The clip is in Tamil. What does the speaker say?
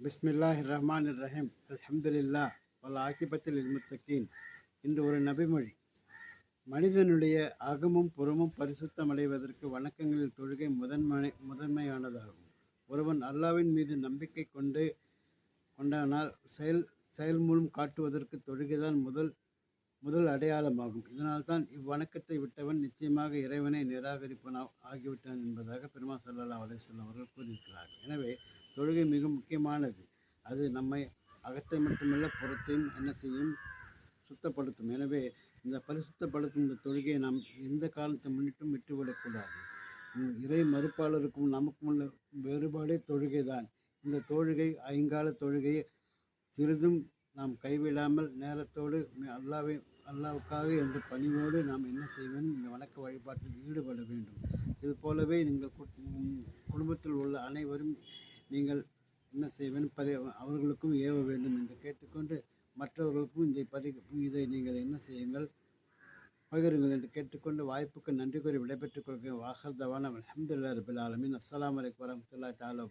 பிஸ்மில்லாஹ் ரஹ்மான் ரஹீம் அல்ஹம்துலில்லா பல ஆக்கிபத்தில் இல்முத்தக்கீன் இன்று ஒரு நபிமொழி. மனிதனுடைய அகமும் புறமும் பரிசுத்தமடைவதற்கு வணக்கங்களில் தொழுகை முதன்மை முதன்மையானதாகும். ஒருவன் அல்லாவின் மீது நம்பிக்கை கொண்டு கொண்டானால் செயல் செயல் மூலம் காட்டுவதற்கு தொழுகைதான் முதல் முதல் அடையாளமாகும். இதனால்தான் இவ்வணக்கத்தை விட்டவன் நிச்சயமாக இறைவனை நிராகரிப்பன ஆகிவிட்டான் என்பதாக பெருமா சல்லா அலிஸ்லாம் அவர்கள் கூறியிருக்கிறார்கள். எனவே தொழுகை மிக முக்கியமானது. அது நம்மை அகத்தை மட்டுமல்ல புறத்தையும் என்ன செய்யும்? சுத்தப்படுத்தும். எனவே இந்த பரிசுத்தப்படுத்தும் இந்த தொழுகையை நாம் எந்த காலத்தை முன்னிட்டும் விட்டுவிடக்கூடாது. இறை மறுப்பாளருக்கும் நமக்கும் உள்ள வேறுபாடே தொழுகை தான் இந்த தொழுகை ஐங்கால தொழுகையை சிறிதும் நாம் கைவிடாமல் நேரத்தோடு அல்லாவை அல்லாவுக்காக என்ற பணிவோடு நாம் என்ன செய்வோம் இந்த வணக்க வழிபாட்டில் ஈடுபட வேண்டும். இது போலவே நீங்கள் குடும்பத்தில் உள்ள அனைவரும் நீங்கள் என்ன செய்ய வேண்டும் பரி அவர்களுக்கும் ஏவ வேண்டும் என்று கேட்டுக்கொண்டு மற்றவர்களுக்கும் இந்த பதி இதை நீங்கள் என்ன செய்யுங்கள் பகிருங்கள் என்று கேட்டுக்கொண்டு வாய்ப்புக்கு நன்றி கூறி விடைபெற்றுக் கொள்கிறேன். வாகர்தவான அஹமதுல்லா ரபில் ஆலமின். அஸ்ஸலாமு அலைக்கும் வரமத்துல்லாஹி தஆலா